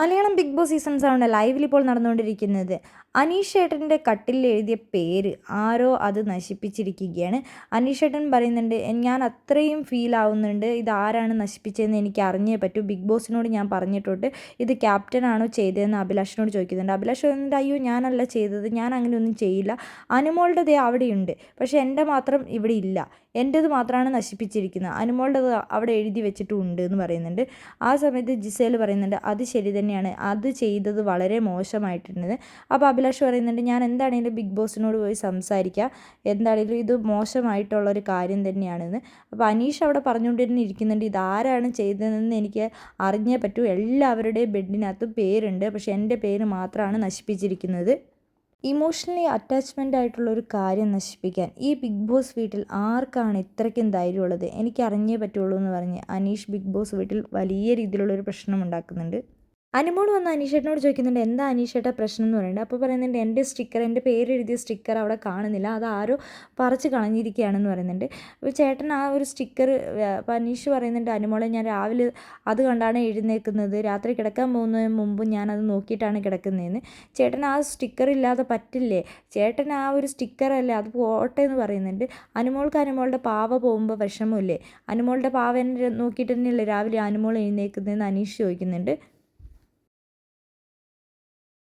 Malayalam big boss season സെവന്റെ ലൈവിൽ ഇപ്പോൾ നടന്നുകൊണ്ടിരിക്കുന്നത്. അനീഷ് ഏട്ടന്റെ കട്ടിലിൽ എഴുതിയ പേര് ആരോ അത് നശിപ്പിച്ചിരിക്കുകയാണ്. അനീഷ് ഏട്ടൻ പറയുന്നുണ്ട് ഞാൻ അത്രയും ഫീൽ ആവുന്നുണ്ട്. ഇത് ആരാണ് നശിപ്പിച്ചതെന്ന് എനിക്ക് അറിഞ്ഞേ പറ്റൂ. ബിഗ് ബോസിനോട് ഞാൻ പറഞ്ഞിട്ടുണ്ട്. ഇത് ക്യാപ്റ്റനാണോ ചെയ്തതെന്ന് അഭിലാഷിനോട് ചോദിക്കുന്നുണ്ട്. അഭിലാഷ് പറയുന്നുണ്ട് അയ്യോ ഞാനല്ല ചെയ്തത്. ഞാൻ അങ്ങനെയൊന്നും ചെയ്യില്ല. അനുമോളുടെ അവിടെയുണ്ട്. പക്ഷേ എന്റെ മാത്രം ഇവിടെ ഇല്ല. എന്റേത് മാത്രമാണ് നശിപ്പിച്ചിരിക്കുന്നത്. അനുമോളുടെ അവിടെ എഴുതി വെച്ചിട്ടുണ്ട് എന്ന് പറയുന്നുണ്ട്. ആ സമയത്ത് ജിസേൽ പറയുന്നുണ്ട് അത് ശരി തന്നെയാണ് അത് ചെയ്തത് വളരെ മോശമായിട്ടുണ്ട് അപ്പോൾ അഭിലാഷ് പറയുന്നുണ്ട് ഞാൻ എന്താണെങ്കിലും ബിഗ് ബോസിനോട് പോയി സംസാരിക്കുക എന്താണെങ്കിലും ഇത് മോശമായിട്ടുള്ളൊരു കാര്യം തന്നെയാണെന്ന്. അപ്പോൾ അനീഷ് അവിടെ പറഞ്ഞുകൊണ്ട് ഇരിക്കുന്നുണ്ട് ഇതാരാണ് ചെയ്തതെന്ന് എനിക്ക് അറിഞ്ഞേ പറ്റൂ. എല്ലാവരുടെയും ബെഡിനകത്ത് പേരുണ്ട് പക്ഷേ എന്റെ പേര് മാത്രമാണ് നശിപ്പിച്ചിരിക്കുന്നത്. ഇമോഷണലി അറ്റാച്ച്മെന്റ് ആയിട്ടുള്ള ഒരു കാര്യം നശിപ്പിക്കാൻ ഈ ബിഗ് ബോസ് വീട്ടിൽ ആർക്കാണ് ഇത്രയ്ക്കും ധൈര്യമുള്ളത്? എനിക്ക് അറിഞ്ഞേ പറ്റുള്ളൂ എന്ന് പറഞ്ഞ് അനീഷ് ബിഗ് ബോസ് വീട്ടിൽ വലിയ രീതിയിലുള്ളൊരു പ്രശ്നം ഉണ്ടാക്കുന്നുണ്ട്. അനുമോൾ വന്ന് അനീഷേട്ടനോട് ചോദിക്കുന്നുണ്ട് എന്താ അനീഷേട്ട പ്രശ്നം? എന്ന് പറയുന്നത് അപ്പോൾ പറയുന്നുണ്ട് എന്റെ സ്റ്റിക്കർ എന്റെ പേര് എഴുതിയ സ്റ്റിക്കർ അവിടെ കാണുന്നില്ല. അത് ആരോ പറിച്ച് കളഞ്ഞിരിക്കുകയാണെന്ന് പറയുന്നുണ്ട്. അപ്പോൾ ചേട്ടൻ ആ ഒരു സ്റ്റിക്കർ അപ്പോൾ അനീഷ് പറയുന്നുണ്ട് അനുമോളെ ഞാൻ രാവിലെ അത് കണ്ടാണ് എഴുന്നേൽക്കുന്നത്. രാത്രി കിടക്കാൻ പോകുന്നതിന് മുമ്പ് ഞാനത് നോക്കിയിട്ടാണ് കിടക്കുന്നതെന്ന്. ചേട്ടൻ ആ സ്റ്റിക്കർ ഇല്ലാതെ പറ്റില്ലേ? ചേട്ടൻ ആ ഒരു സ്റ്റിക്കറല്ലേ അത് പോട്ടെ എന്ന് പറയുന്നുണ്ട്. അനുമോൾക്ക് അനുമോളുടെ പാവ പോകുമ്പോൾ വിഷമമില്ലേ? അനുമോളുടെ പാവ നോക്കിയിട്ട് തന്നെയല്ലേ രാവിലെ അനുമോൾ എഴുന്നേൽക്കുന്നതെന്ന് അനീഷ് ചോദിക്കുന്നുണ്ട്.